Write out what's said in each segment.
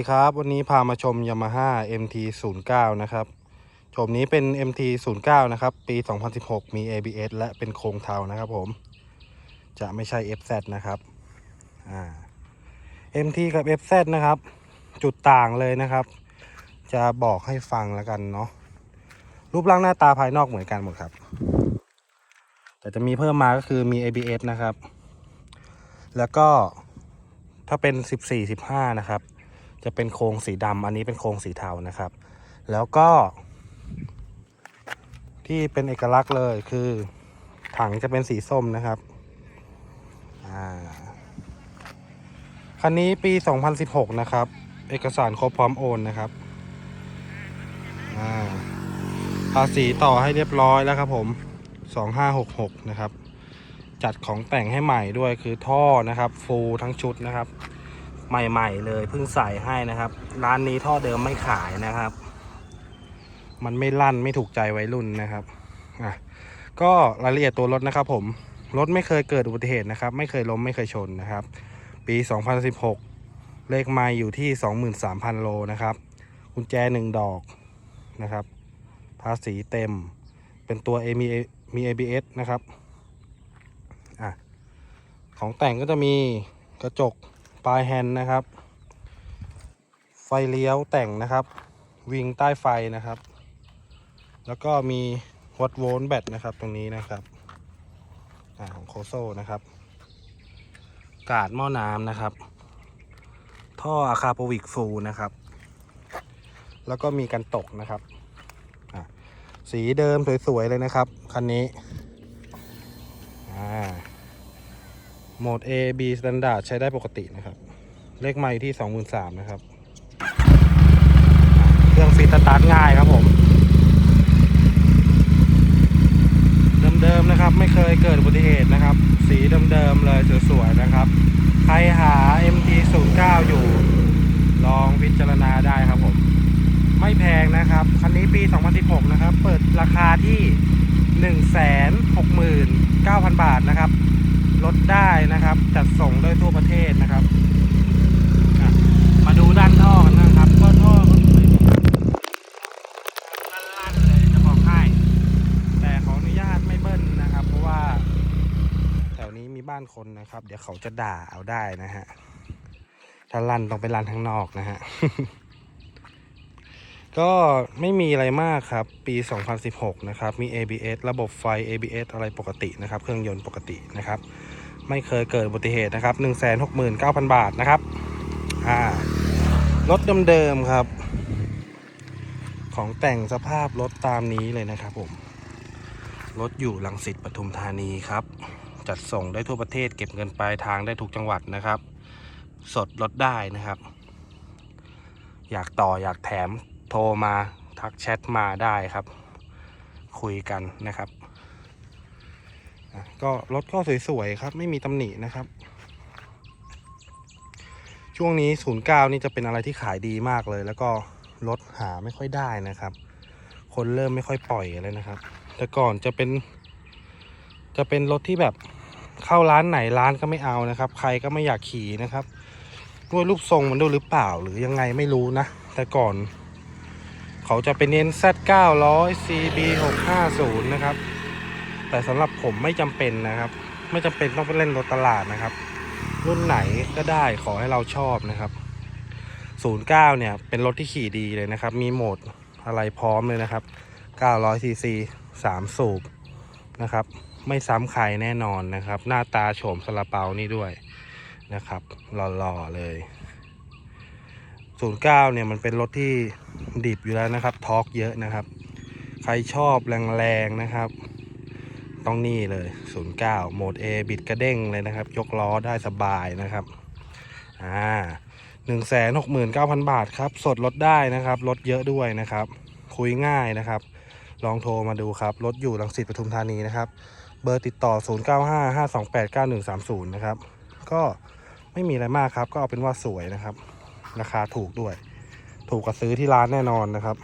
สวัสดีครับวันนี้พามาชม Yamaha MT 0 9นะครับ ชมนี้เป็น MT 0 9นะครับ ปี 2016 มี ABS และเป็นโครงเทานะครับผม จะไม่ใช่ FZ นะครับ อ่า MT กับ FZ นะครับ จุดต่างเลยนะครับ จะบอกให้ฟังแล้วกันเนาะ รูปร่างหน้าตาภายนอกเหมือนกันหมดครับ แต่จะมีเพิ่มมาก็คือมี ABS นะครับ แล้วก็ถ้าเป็น 14 15 นะครับ จะเป็นโครงสีดำอันนี้เป็นโครงสีเทานะครับ แล้วก็ ที่เป็นเอกลักษณ์เลยคือ ถังจะเป็นสีส้มนะครับอ่าคันนี้ปี 2016 นะครับ เอกสารครบพร้อมโอนนะครับอ่าภาษีต่อให้เรียบร้อยแล้วครับผม 2566 นะครับ จัดของแต่งให้ใหม่ด้วยคือท่อนะครับ ฟูลทั้งชุดนะครับ ใหม่ ๆ เลยเพิ่งใส่ให้นะครับ ร้านนี้ท่อเดิมไม่ขายนะครับ มันไม่ลั่นไม่ถูกใจวัยรุ่นนะครับอะก็รายละเอียดตัวรถนะครับ ผมรถไม่เคยเกิดอุบัติเหตุนะครับ ไม่เคยล้มไม่เคยชนนะครับ ปี 2016 เลขไมล์อยู่ที่ 23,000 โลนะครับกุญแจหนึ่งดอกนะครับ ภาษีเต็ม เป็นตัว A มีมี ABS นะครับอะของแต่งก็จะมีกระจก ปลายแฮนด์นะครับ ไฟเลี้ยวแต่งนะครับ วิงใต้ไฟนะครับ แล้วก็มีวัดโวลต์แบตนะครับตรงนี้นะครับอของโคโซนะครับ กาดหม้อน้ำนะครับ ท่ออะคาโปวิกฟูนะครับ แล้วก็มีกันตกนะครับ สีเดิมสวยๆเลยนะครับ คันนี้อ่า โหมด A B Standard ใช้ได้ปกตินะครับ เลขไมล์ที่ 23,000นะครับ เครื่องฟีสตาร์ทง่ายครับผม เดิมๆนะครับ ไม่เคยเกิดอุบัติเหตุนะครับ สีเดิมๆเลยสวยๆนะครับ ใครหา MT 0 9 อยู่ ลองพิจารณาได้ครับผม ไม่แพงนะครับ คันนี้ปี 2016 นะครับ เปิดราคาที่ 169,000 บาทนะครับ ลดได้นะครับ จัดส่งได้ทั่วประเทศนะครับ มาดูด้านท่อกันนะครับก็ท่อก็สวยลั่นๆเลยจะบอกให้แต่ขออนุญาตไม่เบิ้ลนะครับ เพราะว่า แถวนี้มีบ้านคนนะครับ เดี๋ยวเขาจะด่าเอาได้นะฮะถ้าลั่นต้องไปลั่นข้างนอกนะฮะ ก็ไม่มีอะไรมากครับ ปี 2016 นะครับ มี ABS ระบบไฟ ABS อะไรปกตินะครับ เครื่องยนต์ปกตินะครับ ไม่เคยเกิดอุบัติเหตุนะครับ 169,000 บาทนะครับ อ่ารถเดิมๆครับ ของแต่งสภาพรถตามนี้เลยนะครับผม รถอยู่ลังสิตปทุมธานีครับ จัดส่งได้ทั่วประเทศเก็บเงินปลายทางได้ทุกจังหวัดนะครับ สดลดได้นะครับ อยากต่ออยากแถม โทรมาทักแชทมาได้ครับ คุยกันนะครับ ก็รถก็สวยๆครับ ไม่มีตำหนินะครับ ช่วงนี้09นี่จะเป็นอะไรที่ขายดีมากเลย แล้วก็รถหาไม่ค่อยได้นะครับ คนเริ่มไม่ค่อยปล่อยเลยนะครับ แต่ก่อนจะเป็น จะเป็นรถที่แบบเข้าร้านไหนร้านก็ไม่เอานะครับ ใครก็ไม่อยากขี่นะครับด้วยรูปทรงมันด้วยหรือเปล่าหรือยังไงไม่รู้นะ แต่ก่อน เขาจะเป็น NZ 900 CB 650นะครับ แต่สำหรับผมไม่จำเป็นนะครับ ไม่จำเป็นต้องไปเล่นรถตลาดนะครับ รุ่นไหนก็ได้ขอให้เราชอบนะครับ09เนี่ยเป็นรถที่ขี่ดีเลยนะครับ มีโหมดอะไรพร้อมเลยนะครับ900 cc 3 สูบนะครับ ไม่ซ้ำใครแน่นอนนะครับ หน้าตาโฉมสลาเปานี่ด้วยนะครับหล่อๆเลย 09เนี่ยมันเป็นรถที่ ดิบอยู่แล้วนะครับทอกเยอะนะครับ ใครชอบแรงๆนะครับ ต้องนี่เลย 09โหมด A บิดกระเด้งเลยนะครับ ยกล้อได้สบายนะครับอ่า169,000บาทครับ สดลดได้นะครับลดเยอะด้วยนะครับ คุยง่ายนะครับ ลองโทรมาดูครับรถอยู่ลังสิตปทุมธานีนะครับ เบอร์ติดต่อ 0955289130 นะครับ ก็ไม่มีอะไรมากครับ ก็เอาเป็นว่าสวยนะครับ ราคาถูกด้วย ถูกกว่าซื้อที่ร้านแน่นอนนะครับ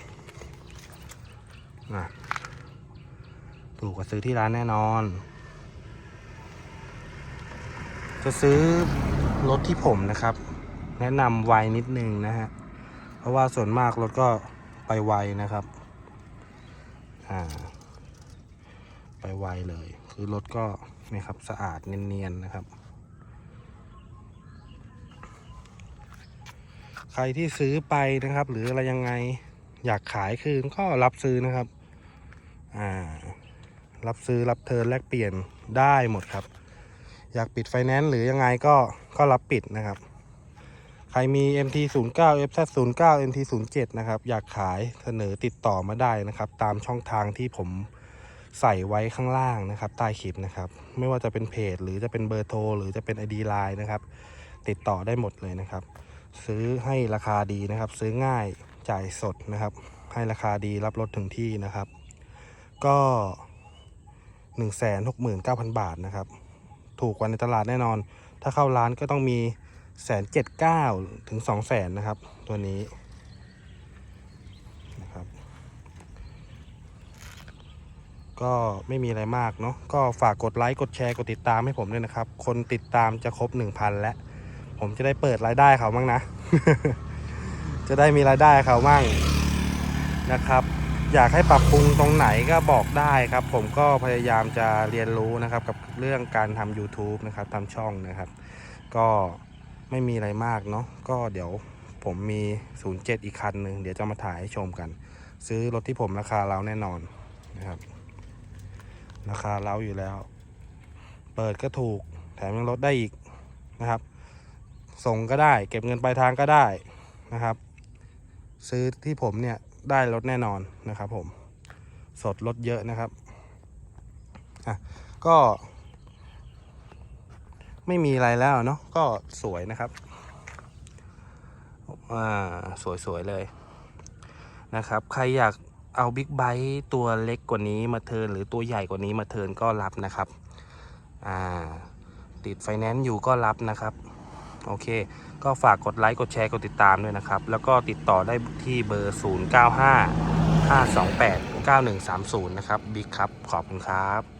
ถูกกว่าซื้อที่ร้านแน่นอน จะซื้อรถที่ผมนะครับ แนะนำไวนิดนึงนะฮะ เพราะว่าส่วนมากรถก็ไปไวนะครับ อ่า ไปไวเลย คือรถก็นี่ครับสะอาดเนียนๆนะครับ ใครที่ซื้อไปนะครับ หรืออะไรยังไงอยากขายคืนก็รับซื้อนะครับ อ่า รับซื้อรับเทิร์นแลกเปลี่ยนได้หมดครับ อยากปิดไฟแนนซ์หรือยังไงก็ก็รับปิดนะครับ ใครมี MT 0 9 FZ 0 9 MT 0 7 นะครับ อยากขายเสนอติดต่อมาได้นะครับ ตามช่องทางที่ผมใส่ไว้ข้างล่างนะครับ ใต้คลิปนะครับ ไม่ว่าจะเป็นเพจ หรือจะเป็นเบอร์โทร หรือจะเป็น ID Line นะครับ ติดต่อได้หมดเลยนะครับ ซื้อให้ราคาดีนะครับ ซื้อง่ายจ่ายสดนะครับ ให้ราคาดีรับรถถึงที่นะครับ ก็ 169,000 บาทนะครับ ถูกกว่าในตลาดแน่นอน ถ้าเข้าร้านก็ต้องมีแสนเจ็ดเก้าถึงสองแสนนะครับ ตัวนี้นะครับก็ไม่มีอะไรมากเนาะก็ฝากกดไลค์ กดแชร์ กดติดตามให้ผมด้วยนะครับ คนติดตามจะครบ 1,000 แล้ว ผมจะได้เปิดรายได้เขามั่งนะ จะได้มีรายได้เขามั่งนะครับ อยากให้ปรับปรุงตรงไหนก็บอกได้ครับ ผมก็พยายามจะเรียนรู้นะครับ กับเรื่องการทำ YouTube นะครับทำช่องนะครับ ก็ไม่มีอะไรมากเนาะก็เดี๋ยวผมมี 07 อีกคันหนึ่งเดี๋ยวจะมาถ่ายให้ชมกัน ซื้อรถที่ผมราคาเราแน่นอนนะครับ ราคาเราอยู่แล้ว เปิดก็ถูกแถมยังลดได้อีกนะครับ ส่งก็ได้ เก็บเงินปลายทางก็ได้นะครับ ซื้อที่ผมเนี่ยได้รถแน่นอนนะครับ ผมสดรถเยอะนะครับอะก็ ไม่มีอะไรแล้วเนาะก็สวยนะครับอ่าสวยๆเลยนะครับ ใครอยากเอาบิ๊กไบค์ตัวเล็กกว่านี้มาเทิร์นหรือตัวใหญ่กว่านี้มาเทิร์นก็รับนะครับ อ่า ติดไฟแนนซ์อยู่ก็รับนะครับ โอเค ก็ฝากกดไลค์กดแชร์กดติดตามด้วยนะครับ แล้วก็ติดต่อได้ที่เบอร์ 095 528 9130 นะครับบิ๊กครับ ขอบคุณครับ